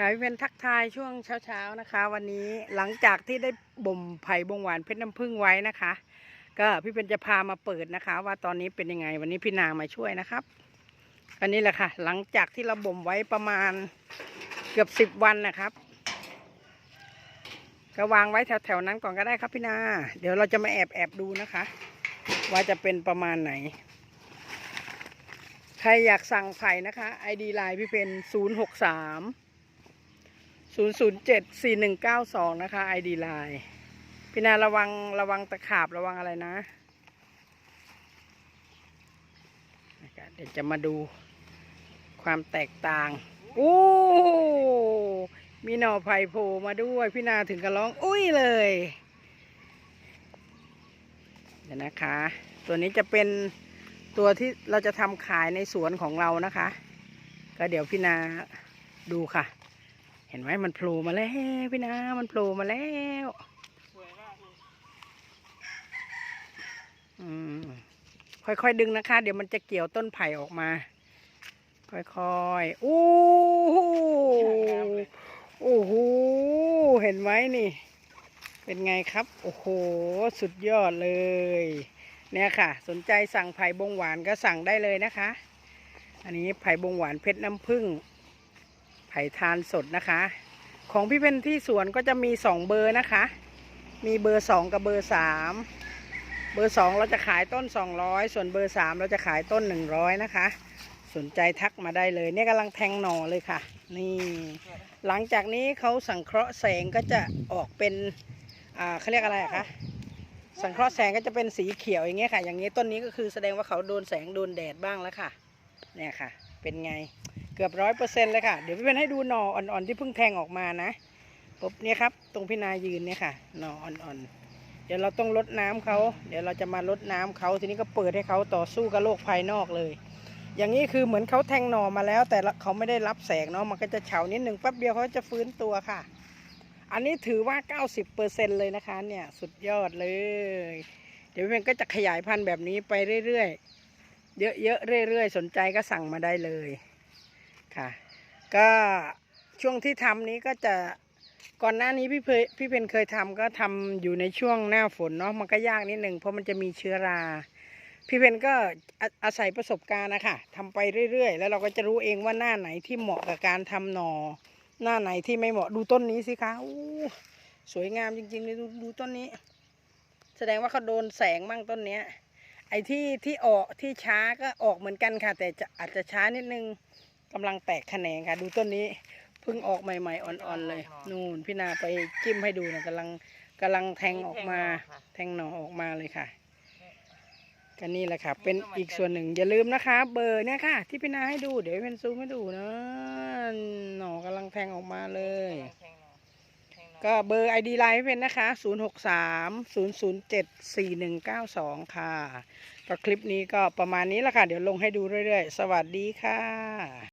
ค่ะพี่เป็นทักทายช่วงเช้าๆนะคะ วันนี้หลังจากที่ได้บ่มไผ่บงหวานเพชรน้ำผึ้งไว้นะคะ ก็พี่เป็นจะพามาเปิดนะคะ ว่าตอนนี้เป็นยังไงวันนี้พี่นางมาช่วยนะครับ อันนี้แหละค่ะ หลังจากที่เราบ่มไว้ประมาณเกือบสิบวันนะครับ ก็วางไว้แถวๆนั้นก่อนก็ได้ครับพี่นา เดี๋ยวเราจะมาแอบแอบๆดูนะคะ ว่าจะเป็นประมาณไหนใครอยากสั่งไผ่นะคะ ID ไลน์พี่เป็นศูนย์หกสาม ศูนย์ศูนย์เจ็ดสี่หนึ่งเก้าสองนะคะ ID ไลน์พี่นาระวังระวังตะขาบระวังอะไรนะนะคะเดี๋ยวจะมาดูความแตกต่าง โอ้มีหน่อไผ่โผล่มาด้วย พี่นาถึงกับร้อง อุ้ยเลย เดี๋ยวนะคะ ตัวนี้จะเป็นตัวที่เราจะทำขายในสวนของเรานะคะ ก็เดี๋ยวพี่นาดูค่ะ เห็นไหมมันโผล่มาแล้วพี่นามันโผล่มาแล้วสวยมากเลยค่อยๆดึงนะคะ เดี๋ยวมันจะเกี่ยวต้นไผ่ออกมา ค่อยๆอู้หูโอ้โหเห็นไหมนี่ เป็นไงครับ โอ้โห สุดยอดเลย เนี่ยค่ะ สนใจสั่งไผ่บงหวานก็สั่งได้เลยนะคะ อันนี้ไผ่บงหวานเพชรน้ำผึ้ง ผ่ทานสดนะคะ ของพี่เป็นที่สวนก็จะมีสองเบอร์นะคะ มีเบอร์สองกับเบอร์สามเบอร์สองเราจะขายต้นสองร้อยส่วนเบอร์สามเราจะขายต้นหนึ่งร้อยนะคะ สนใจทักมาได้เลย เนี่ยกำลังแทงหน่อเลยค่ะ นี่ หลังจากนี้เขาสังเคราะห์แสงก็จะออกเป็นอ่าเขาเรียกอะไรคะสังเคราะห์แสงก็จะเป็นสีเขียวอย่างเงี้ยค่ะ อย่างนี้ต้นนี้ก็คือแสดงว่าเขาโดนแสงโดนแดดบ้างแล้วค่ะ เนี่ยค่ะ เป็นไง เกือบร้อยเปอร์เซ็นต์เลยค่ะ เดี๋ยวพี่เป็นให้ดูหน่ออ่อนๆที่เพิ่งแทงออกมานะปุ๊บเนี่ยครับ ตรงพี่นายืนเนี่ยค่ะหน่ออ่อนๆเดี๋ยวเราต้องลดน้ำเขาเดี๋ยวเราจะมาลดน้ำเขาทีนี้ก็เปิดให้เขาต่อสู้กับโลกภายนอกเลย อย่างนี้คือเหมือนเขาแทงหน่อมาแล้ว แต่เขาไม่ได้รับแสงเนาะมันก็จะเฉานิดหนึ่งแป๊บเดียวเขาจะฟื้นตัวค่ะ อันนี้ถือว่า 90%เลยนะคะ เนี่ยสุดยอดเลย เดี๋ยวมันก็จะขยายพันธุ์แบบนี้ไปเรื่อยๆเยอะๆเรื่อยๆสนใจก็สั่งมาได้เลย ค่ะ ก็ช่วงที่ทำนี้ก็จะก่อนหน้านี้พี่เพยพี่เพนเคยทำก็ทำอยู่ในช่วงหน้าฝนเนาะมันก็ยากนิดหนึ่งเพราะมันจะมีเชื้อรา พี่เพนก็อาอาศัยประสบการณ์นะคะทำไปเรื่อยๆ แล้วเราก็จะรู้เองว่าหน้าไหนที่เหมาะกับการทำหนอ หน้าไหนที่ไม่เหมาะดูต้นนี้สิคะอู้สวยงามจริงๆเลยดูดูต้นนี้ แสดงว่าเขาโดนแสงบ้างต้นเนี้ย ไอ้ที่ที่ออกที่ช้าก็ออกเหมือนกันค่ะ แต่จะอาจจะช้านิดนึง กำลังแตกแขนงค่ะ ดูต้นนี้เพิ่งออกใหม่ ๆ อ่อนๆเลย นู่นพี่นาไปจิ้มให้ดูนะกำลังกำลังแทงออกมา แทงหน่อออกมาเลยค่ะก็นี่แหละค่ะ เป็นอีกส่วนหนึ่งอย่าลืมนะคะ เบอร์เนี่ยค่ะ ที่พี่นาให้ดู เดี๋ยวเป็นซูมให้ดูนะหน่อกำลังแทงออกมาเลยแทงหน่อแทงหน่อก็เบอร์ ID ไลน์เป็นนะคะ 0 6 3 0 0 7 4 1 9 2 ค่ะ ก็คลิปนี้ก็ประมาณนี้แหละค่ะ เดี๋ยวลงให้ดูเรื่อยๆ สวัสดีค่ะ